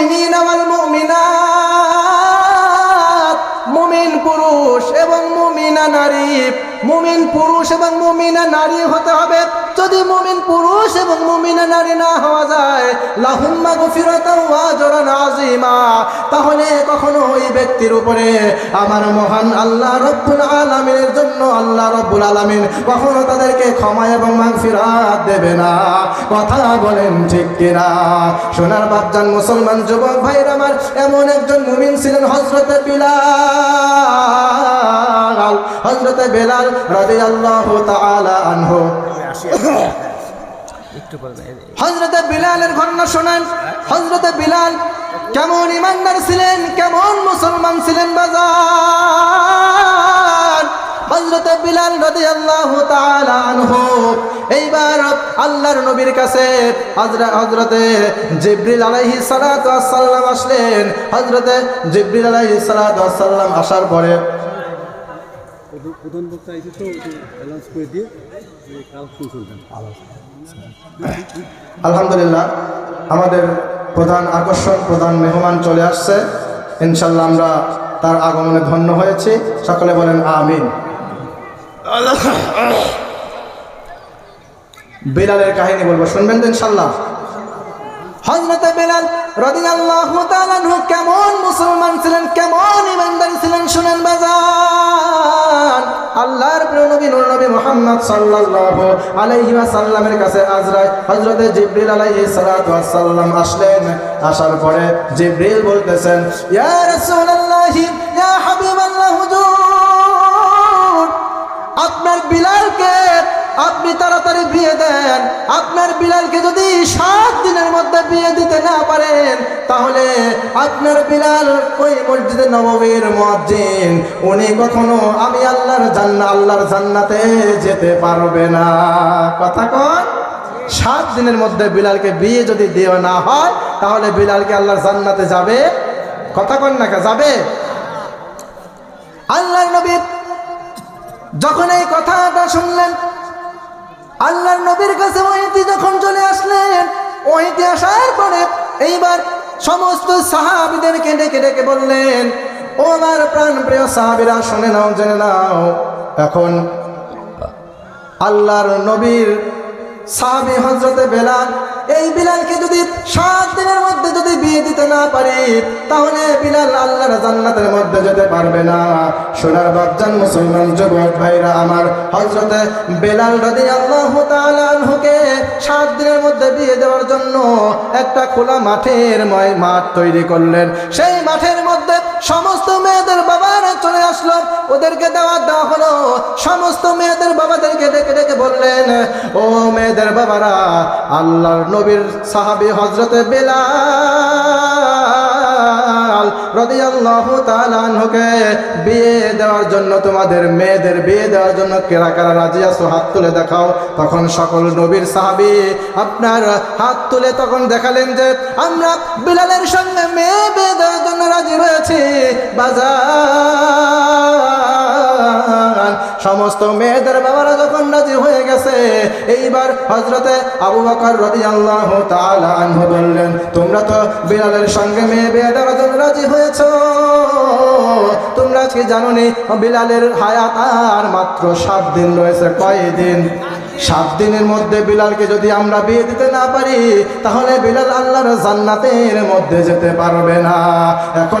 মুমিনিন ওয়াল মুমিনাত। মুমিন পুরুষ এবং মুমিনা নারী। মুমিন পুরুষ এবং মুমিনা নারী হতে হবে। যদি মুমিন পুরুষ এবং মুমিনা নারী না হওয়া যায়, লাহুম্মা গফিরতা ওয়া আযীমা তাহলে কখনো ওই ব্যক্তির উপরে আমার মহান আল্লাহ রব্বুল আলামিনের জন্য আল্লাহ রব্বুল আলামিন কখনো তাদেরকে ক্ষমা এবং মাগফিরাত দেবে না। কথা বলেন ঠিক কিনা? সোনার বাপজান মুসলমান যুবক ভাইর আমার, এমন একজন মুমিন ছিলেন হজরতে বিলাল। হজরতে বেলাল রাদিয়াল্লাহু তাআলা আনহু। হজরতে বিলালের ঘটনা শোনেন। হজরতে বিলাল কেমন ইমানদার ছিলেন, কেমন মুসলমান ছিলেন বাজার। হজরতে বিলাল রদি আল্লাহ আনহু। এইবার আল্লাহর নবীর কাছে হজরত জিব্রিল আলাইহি সালাম আসলেন। হজরতে জিব্রিল আলাইহি সালাম আসার পরে প্রধান- বক্তা এসে তো অ্যালাউন্স করে দিয়ে আলহামদুলিল্লাহ, আমাদের প্রধান আকর্ষণ, প্রধান মেহমান চলে আসছে। ইনশাল্লাহ আমরা তার আগমনে ধন্য হয়েছি। সকলে বলেন আমিন। বিলালের কাহিনী বলব, শুনবেন তো ইনশাল্লাহ হজরতে বেলাল তাআলা মুহাম্মদ সাল্লাল্লাহু আলাইহি ওয়াসাল্লামের কাছে আজরাই হযরতে জিবরিল আলাইহিস সালাতু ওয়াসাল্লাম আসলেন। আসার পরে জিবরিল বলতেছেন, ইয়া রাসূলুল্লাহ, ইয়া হাবিবাল্লাহ, হুজুর, আপনার বিলালকে আপনি তাড়াতাড়ি বিয়ে দেন। আপনার বিলালকে যদি সাত দিনের বিয়ে দিতে না পারেন, তাহলে আপনার বিলাল ওই মসজিদে নববীর মুয়াজ্জিন, উনি কখনো আমি আল্লাহর জান্না, আল্লাহর জান্নাতে যেতে পারবে না। কথা কন, সাত দিনের মধ্যে বিলালকে বিয়ে যদি দেওয়া না হয়, তাহলে বিলালকে আল্লাহর জান্নাতে যাবে? কথা কন না যাবে? আল্লাহর নবী যখন এই কথাটা শুনলেন, আল্লাহর নবীর কাছে আসলেন আসার পরে এইবার সমস্ত সাহাবিদেরকে ডেকে ডেকে বললেন, ও আমার প্রাণ প্রিয় সাহাবিরা, শুনে নাও, জেনে নাও। এখন আল্লাহর নবীর সাহাবি হজরতে বেলাল, এই বিলালকে যদি সাত দিনের মধ্যে যদি বিয়ে দিতে না পারি, তাহলে বিলাল আল্লাহর জান্নাতের মধ্যে যেতে পারবে না। সোনার বাপজান মুসলমান যুবক ভাইরা, আমার হজরতে বেলাল রাদি আল্লাহ তালুকে সাত দিনের মধ্যে বিয়ে দেওয়ার জন্য একটা খোলা মাঠের ময়, মাঠ তৈরি করলেন। সেই মাঠের মধ্যে সমস্ত মেয়েদের বাবারা চলে আসলো। ওদেরকে দেওয়া দেওয়া হলো। সমস্ত মেয়েদের বাবাদেরকে ডেকে ডেকে বললেন, ও মেয়েদের বাবারা, আল্লাহর নবীর সাহাবি হজরতে বেলাল রাদিয়াল্লাহু তাআলা আনহুকে বিয়ে দেওয়ার জন্য তোমাদের মেয়েদের বিয়ে দেওয়ার জন্য কেরা কারা রাজি আছো হাত তুলে দেখাও। তখন সকল নবীর সাহাবি আপনার হাত তুলে তখন দেখালেন যে আমরা বিলালের সঙ্গে মেয়ে বিয়ে দেওয়ার জন্য রাজি রয়েছি। বাজার। সমস্ত মেয়েদের বাবারা যখন রাজি হয়ে গেছে। এইবার হজরতে আবু বকর তাআলা আনহু বললেন, তোমরা তো বিলালের সঙ্গে মেয়ে জন্য রাজি হয়েছো। তোমরা কি জানো নি বিলালের হায়াত আর মাত্র সাত দিন রয়েছে। কয়দিন? সাত দিনের মধ্যে বিলালকে যদি আমরা বিয়ে দিতে না পারি, তাহলে বিলাল আল্লাহর জান্নাতের মধ্যে যেতে পারবে না। এখন